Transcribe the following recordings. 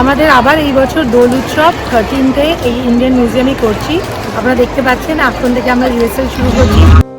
আমাদের আবার এই বছর দোল উৎসব থার্টিনতে এই ইন্ডিয়ান মিউজিয়ামে করছি। আপনারা দেখতে পাচ্ছেন, এখন থেকে আমরা রিহার্সাল শুরু করছি।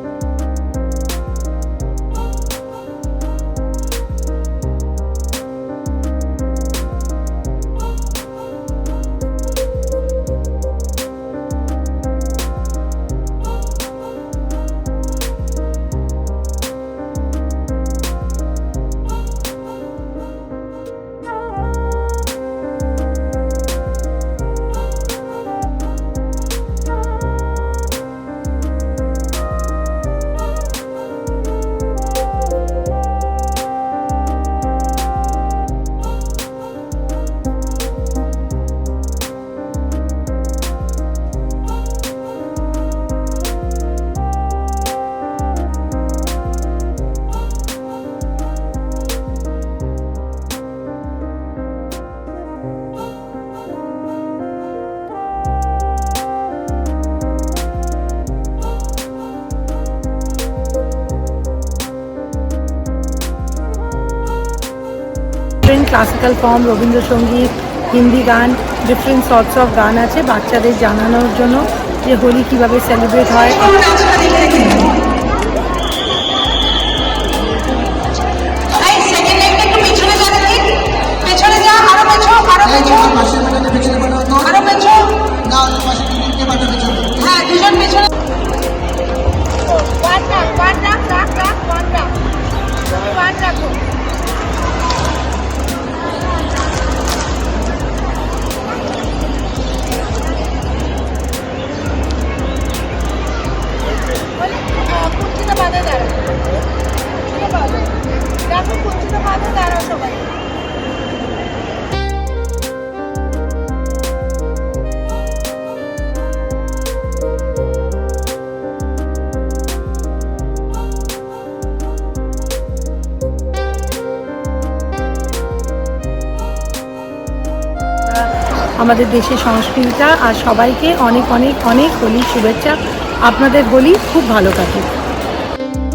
Different classical form Rabindrasangeet, Hindi গান ডিফারেন্ট সর্টস অফ গান আছে বাচ্চাদের জানানোর জন্য যে হোলি কীভাবে সেলিব্রেট হয়। আরও পেছো আরও পেছো আরও পেছো হ্যাঁ আমাদের দেশের সংস্কৃতিটা আর সবাইকে অনেক অনেক অনেক হোলির শুভেচ্ছা। আপনাদের হোলি খুব ভালো কাটুক।